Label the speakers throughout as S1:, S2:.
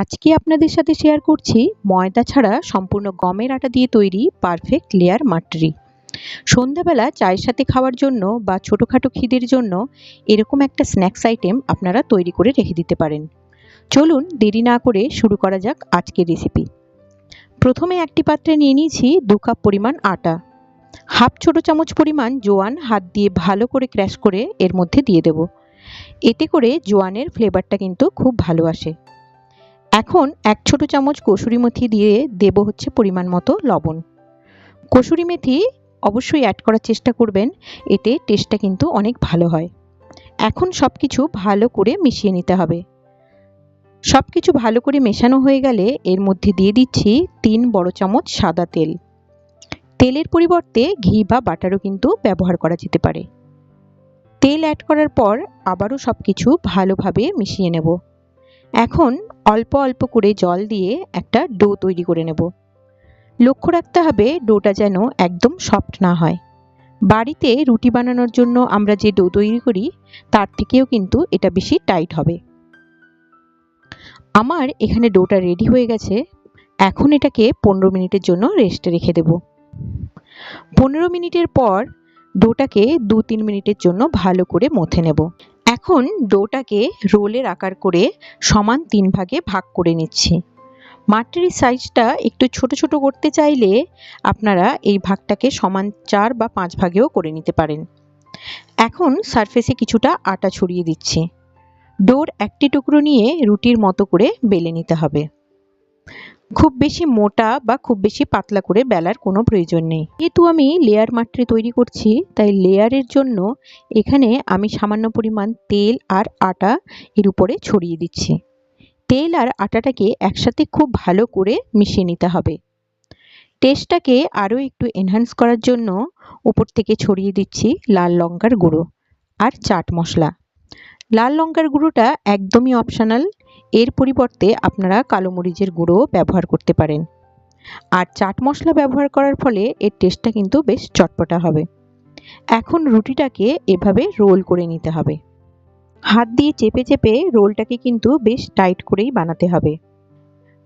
S1: আজকে আপনাদের সাথে শেয়ার করছি ময়দা ছাড়া সম্পূর্ণ গমের আটা দিয়ে তৈরি পারফেক্ট লেয়ার মাটরি। সন্ধ্যাবেলা চায়ের সাথে খাওয়ার জন্য বা ছোটোখাটো খিদের জন্য এরকম একটা স্ন্যাক্স আইটেম আপনারা তৈরি করে রেখে দিতে পারেন। চলুন দেরি না করে শুরু করা যাক আজকের রেসিপি প্রথমে একটি পাত্রে নিয়ে নিয়েছি দু কাপ পরিমাণ আটা। হাফ ছোটো চামচ পরিমাণ জোয়ান হাত দিয়ে ভালো করে ক্র্যাশ করে এর মধ্যে দিয়ে দেব। এতে করে জোয়ানের ফ্লেভারটা কিন্তু খুব ভালো আসে। এখন এক ছোটো চামচ কসুরি মেথি দিয়ে দেব হচ্ছে পরিমাণ মতো লবণ। কসুরি মেথি অবশ্যই অ্যাড করার চেষ্টা করবেন, এতে টেস্টটা কিন্তু অনেক ভালো হয়। এখন সব কিছু ভালো করে মিশিয়ে নিতে হবে। সব কিছু ভালো করে মেশানো হয়ে গেলে এর মধ্যে দিয়ে দিচ্ছি তিন বড় চামচ সাদা তেল। তেলের পরিবর্তে ঘি বা বাটারও কিন্তু ব্যবহার করা যেতে পারে। তেল অ্যাড করার পর আবারও সব কিছু ভালোভাবে মিশিয়ে নেব। এখন অল্প অল্প করে জল দিয়ে একটা ডো তৈরি করে নেব। লক্ষ্য রাখতে হবে ডোটা যেন একদম সফট না হয়। বাড়িতে রুটি বানানোর জন্য আমরা যে ডো তৈরি করি, তার থেকেও কিন্তু এটা বেশি টাইট হবে। আমার এখানে ডোটা রেডি হয়ে গেছে। এখন এটাকে পনেরো মিনিটের জন্য রেস্টে রেখে দেব। পনেরো মিনিটের পর ডোটাকে দু তিন মিনিটের জন্য ভালো করে মথে নেব। এখন ডোটাকে রোলের আকার করে সমান তিন ভাগে ভাগ করে নিচ্ছি। মাটির সাইজটা একটু ছোট ছোট করতে চাইলে আপনারা এই ভাগটাকে সমান চার বা পাঁচ ভাগেও করে নিতে পারেন। এখন সারফেসে কিছুটা আটা ছড়িয়ে দিচ্ছি। ডোর একটি টুকরো নিয়ে রুটির মতো করে বেলে নিতে হবে। খুব বেশি মোটা বা খুব বেশি পাতলা করে বেলার কোনো প্রয়োজন নেই। যেহেতু আমি লেয়ার মাট্রি তৈরি করছি, তাই লেয়ারের জন্য এখানে আমি সামান্য পরিমাণ তেল আর আটা এর উপরে ছড়িয়ে দিচ্ছি। তেল আর আটাটাকে একসাথে খুব ভালো করে মিশিয়ে নিতে হবে। টেস্টটাকে আরও একটু এনহ্যান্স করার জন্য উপর থেকে ছড়িয়ে দিচ্ছি লাল লঙ্কার গুঁড়ো আর চাট মশলা। লাল লঙ্কার গুঁড়োটা একদমই অপশনাল এর পরিবর্তে আপনারা কালো মরিচের গুঁড়ো ব্যবহার করতে পারেন। আর চাট মশলা ব্যবহার করার ফলে এর টেস্টটা কিন্তু বেশ চটপটা হবে। এখন রুটিটাকে এভাবে রোল করে নিতে হবে। হাত দিয়ে চেপে চেপে রোলটাকে কিন্তু বেশ টাইট করেই বানাতে হবে।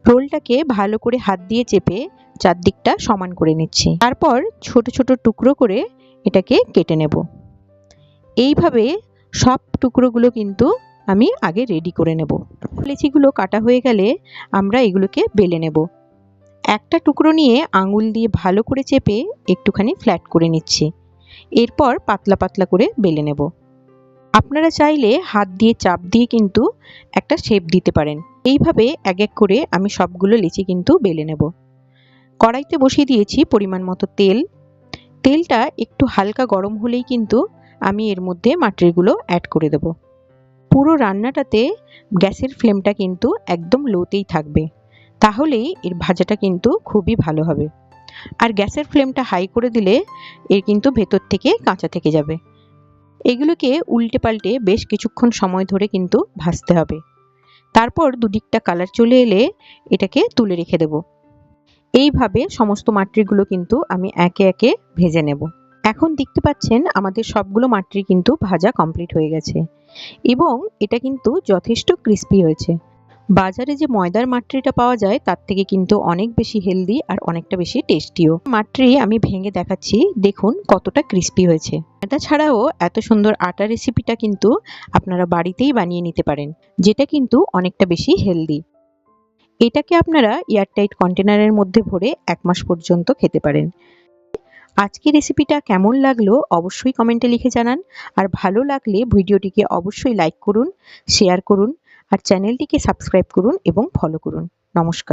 S1: রোলটাকে ভালো করে হাত দিয়ে চেপে চারদিকটা সমান করে নিচ্ছি। তারপর ছোট ছোট টুকরো করে এটাকে কেটে নেব। এইভাবে সব টুকরোগুলো কিন্তু আমি আগে রেডি করে নেব। লেচিগুলো কাটা হয়ে গেলে আমরা এগুলোকে বেলে নেব। একটা টুকরো নিয়ে আঙুল দিয়ে ভালো করে চেপে একটুখানি ফ্ল্যাট করে নিচ্ছি। এরপর পাতলা পাতলা করে বেলে নেব। আপনারা চাইলে হাত দিয়ে চাপ দিয়ে কিন্তু একটা শেপ দিতে পারেন। এইভাবে এক এক করে আমি সবগুলো লিচি কিন্তু বেলে নেব। কড়াইতে বসিয়ে দিয়েছি পরিমাণ মতো তেল। তেলটা একটু হালকা গরম হলেই কিন্তু আমি এর মধ্যে মাটিরগুলো অ্যাড করে দেব। পুরো রান্নাটাতে গ্যাসের ফ্লেমটা কিন্তু একদম লোতেই থাকবে। তাহলেই এর ভাজাটা কিন্তু খুবই ভালো হবে। আর গ্যাসের ফ্লেমটা হাই করে দিলে এর কিন্তু ভেতর থেকে কাঁচা থেকে যাবে। এগুলোকে উল্টে পাল্টে বেশ কিছুক্ষণ সময় ধরে কিন্তু ভাজতে হবে। তারপর দুদিকটা কালার চলে এলে এটাকে তুলে রেখে দেব। এইভাবে সমস্ত মাটরিগুলো কিন্তু আমি একে একে ভেজে নেব। এখন দেখতে পাচ্ছেন আমাদের সবগুলো মাটরি কিন্তু ভাজা কমপ্লিট হয়ে গেছে। এবং এটা কিন্তু যথেষ্ট ক্রিস্পি হয়েছে। বাজারে যে ময়দার মাট্রিটা পাওয়া যায়, তার থেকে কিন্তু অনেক বেশি হেলদি আর অনেকটা বেশি টেস্টিও মাট্রি আমি ভেঙে দেখাচ্ছি, দেখুন কতটা ক্রিস্পি হয়েছে। এটা ছাড়াও এত সুন্দর আটা রেসিপিটা কিন্তু আপনারা বাড়িতেই বানিয়ে নিতে পারেন, যেটা কিন্তু অনেকটা বেশি হেলদি এটাকে আপনারা এয়ারটাইট কন্টেনারের মধ্যে ভরে এক মাস পর্যন্ত খেতে পারেন। আজকে রেসিপিটা কেমন লাগল অবশ্যই কমেন্টে লিখে জানান। আর ভালো লাগলে ভিডিওটিকে অবশ্যই লাইক করুন শেয়ার করুন, আর চ্যানেলটিকে সাবস্ক্রাইব করুন এবং ফলো করুন। নমস্কার।